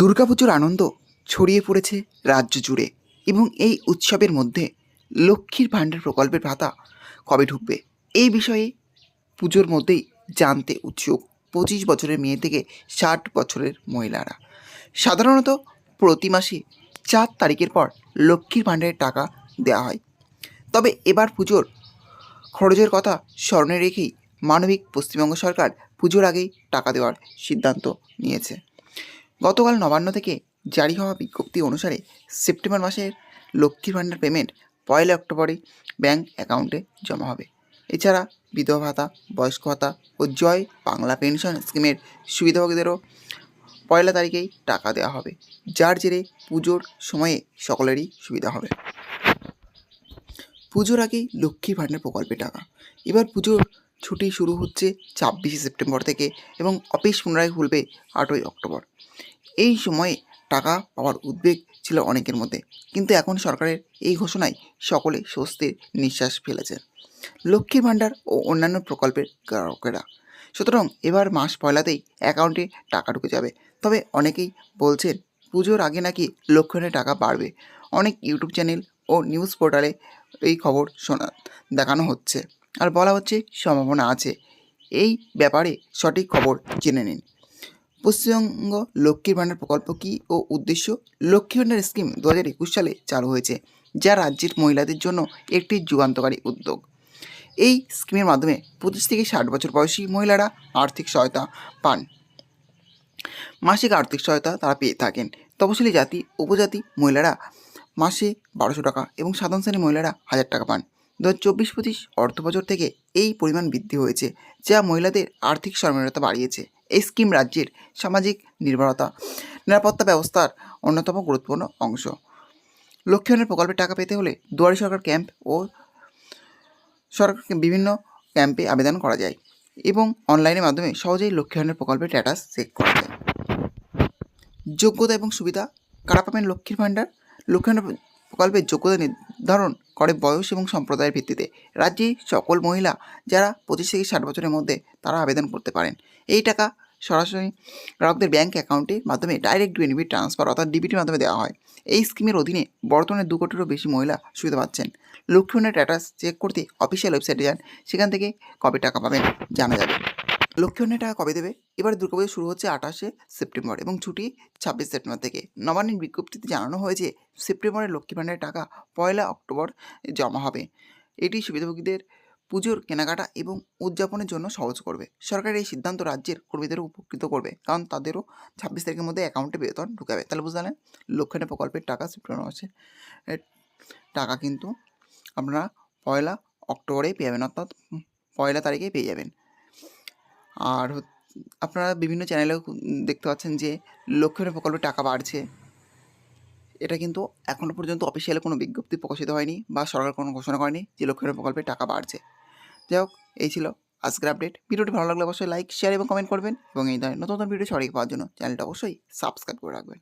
দুর্গাপুজোর আনন্দ ছড়িয়ে পড়েছে রাজ্য জুড়ে এবং এই উৎসবের মধ্যে লক্ষ্মীর ভাণ্ডার প্রকল্পের ভাতা কবে ঢুকবে? এই বিষয়ে পুজোর মধ্যেই জানতে উৎসুক পঁচিশ বছরের মেয়ে থেকে ষাট বছরের মহিলারা। সাধারণত প্রতি মাসে চার তারিখের পর লক্ষ্মীর ভাণ্ডারের টাকা দেওয়া হয়। তবে এবার পুজোর খরচের কথা স্মরণে রেখেই মানবিক পশ্চিমবঙ্গ সরকার পুজোর আগেই টাকা দেওয়ার সিদ্ধান্ত নিয়েছে। গতকাল নবান্ন থেকে জারি হওয়া বিজ্ঞপ্তি অনুসারে সেপ্টেম্বর মাসের লক্ষ্মীর ভাণ্ডার পেমেন্ট পয়লা অক্টোবরে ব্যাংক অ্যাকাউন্টে জমা হবে। এছাড়া বিধবা ভাতা, বয়স্ক ভাতা ও জয় বাংলা পেনশন স্কিমের সুবিধাভোগীদেরও পয়লা তারিখেই টাকা দেওয়া হবে, যার জেরে পুজোর সময়ে সকলেরই সুবিধা হবে। পুজোর আগেই লক্ষ্মীর ভাণ্ডার প্রকল্পে টাকা। এবার পুজোর ছুটি শুরু হচ্ছে ছাব্বিশে সেপ্টেম্বর থেকে এবং অফিস পুনরায় খুলবে আটই অক্টোবর। এই সময়ে টাকা পাওয়ার উদ্বেগ ছিল অনেকের মধ্যে, কিন্তু এখন সরকারের এই ঘোষণায় সকলে স্বস্তির নিঃশ্বাস ফেলেছে। লক্ষ্মীর ভাণ্ডার ও অন্যান্য প্রকল্পের গ্রাহকেরা। সুতরাং এবার মাস পয়লাতেই অ্যাকাউন্টে টাকা ঢুকে যাবে। তবে অনেকেই বলছেন, পুজোর আগে নাকি লক্ষ্মণের টাকা বাড়বে। অনেক ইউটিউব চ্যানেল ও নিউজ পোর্টালে এই খবর শোনা দেখানো হচ্ছে। আর বলা হচ্ছে সম্ভাবনা আছে। এই ব্যাপারে সঠিক খবর জেনে নিন। পশ্চিমবঙ্গ লক্ষ্মীর ভাণ্ডার প্রকল্প কী ও উদ্দেশ্য? লক্ষ্মী ভাণ্ডার স্কিম দু হাজার একুশ সালে চালু হয়েছে, যা রাজ্যের মহিলাদের জন্য একটি যুগান্তকারী উদ্যোগ। এই স্কিমের মাধ্যমে পঁচিশ থেকে ষাট বছর বয়সী মহিলারা আর্থিক সহায়তা পান। মাসিক আর্থিক সহায়তা তারা পেয়ে থাকেন। তপশিলি জাতি, উপজাতি মহিলারা মাসে বারোশো টাকা এবং সাধারণ শ্রেণির মহিলারা হাজার টাকা পান। দু হাজার চব্বিশ পঁচিশ অর্থ বছর থেকে এই পরিমাণ বৃদ্ধি হয়েছে, যা মহিলাদের আর্থিক স্বনির্ভরতা বাড়িয়েছে। এই স্কিম রাজ্যের সামাজিক নির্ভরতা, নিরাপত্তা ব্যবস্থার অন্যতম গুরুত্বপূর্ণ অংশ। লক্ষ্মীবনের প্রকল্পের টাকা পেতে হলে দুয়ারি সরকার ক্যাম্প ও সরকার বিভিন্ন ক্যাম্পে আবেদন করা যায় এবং অনলাইনের মাধ্যমে সহজেই লক্ষ্মীবনের প্রকল্পের স্ট্যাটাস চেক করা যায়। যোগ্যতা এবং সুবিধা, কারা পাবেন লক্ষ্মীর ভাণ্ডার? লক্ষ্মীর প্রকল্পের যোগ্যতা নির্ধারণ করে বয়স এবং সম্প্রদায়ের ভিত্তিতে। রাজ্যে সকল মহিলা যারা পঁচিশ থেকে ষাট বছরের মধ্যে তারা আবেদন করতে পারেন। এই টাকা সরাসরি গ্রাহকদের ব্যাঙ্ক অ্যাকাউন্টের মাধ্যমে ডাইরেক্ট বেনিফিট ট্রান্সফার অর্থাৎ ডিবিটির মাধ্যমে দেওয়া হয়। এই স্কিমের অধীনে বর্তমানে দু কোটিরও বেশি মহিলা সুবিধা পাচ্ছেন। লক্ষ্মীর স্ট্যাটাস চেক করতে অফিসিয়াল ওয়েবসাইটে যান, সেখান থেকে কবে টাকা পাবেন, জানা যাবে। লক্ষ্মীর টাকা কবে দেবে? এবার দুর্গাপুজো শুরু হচ্ছে আঠাশে সেপ্টেম্বর এবং ছুটি ছাব্বিশ সেপ্টেম্বর থেকে। নবান্নের বিজ্ঞপ্তিতে জানানো হয়েছে, সেপ্টেম্বরে লক্ষ্মী ভাণ্ডারের টাকা পয়লা অক্টোবর জমা হবে। এটি সুবিধাভোগীদের পুজোর কেনাকাটা এবং উদযাপনের জন্য সহজ করবে। সরকারের এই সিদ্ধান্ত রাজ্যের কর্মীদেরও উপকৃত করবে, কারণ তাদেরও ছাব্বিশ তারিখের মধ্যে অ্যাকাউন্টে বেতন ঢুকাবে। তাহলে বুঝতে পারলেন প্রকল্পের টাকা সেপ্টেম্বর মাসে। টাকা কিন্তু আপনারা পয়লা অক্টোবরেই পেয়ে যাবেন, অর্থাৎ পয়লা তারিখেই পেয়ে যাবেন। আর আপনারা বিভিন্ন চ্যানেলেও দেখতে পাচ্ছেন যে লক্ষ্মীর প্রকল্পে টাকা বাড়ছে। এটা কিন্তু এখনও পর্যন্ত অফিসিয়ালি কোনো বিজ্ঞপ্তি প্রকাশিত হয়নি বা সরকার কোনো ঘোষণা করেনি যে লক্ষ্মীর প্রকল্পে টাকা বাড়ছে। যাই হোক, এই ছিল আজকের আপডেট ভিডিওটি ভালো লাগলে অবশ্যই লাইক শেয়ার এবং কমেন্ট করবেন এবং এই ধরনের নতুন নতুন ভিডিও সঠিক পাওয়ার জন্য চ্যানেলটা অবশ্যই সাবস্ক্রাইব করে রাখবেন।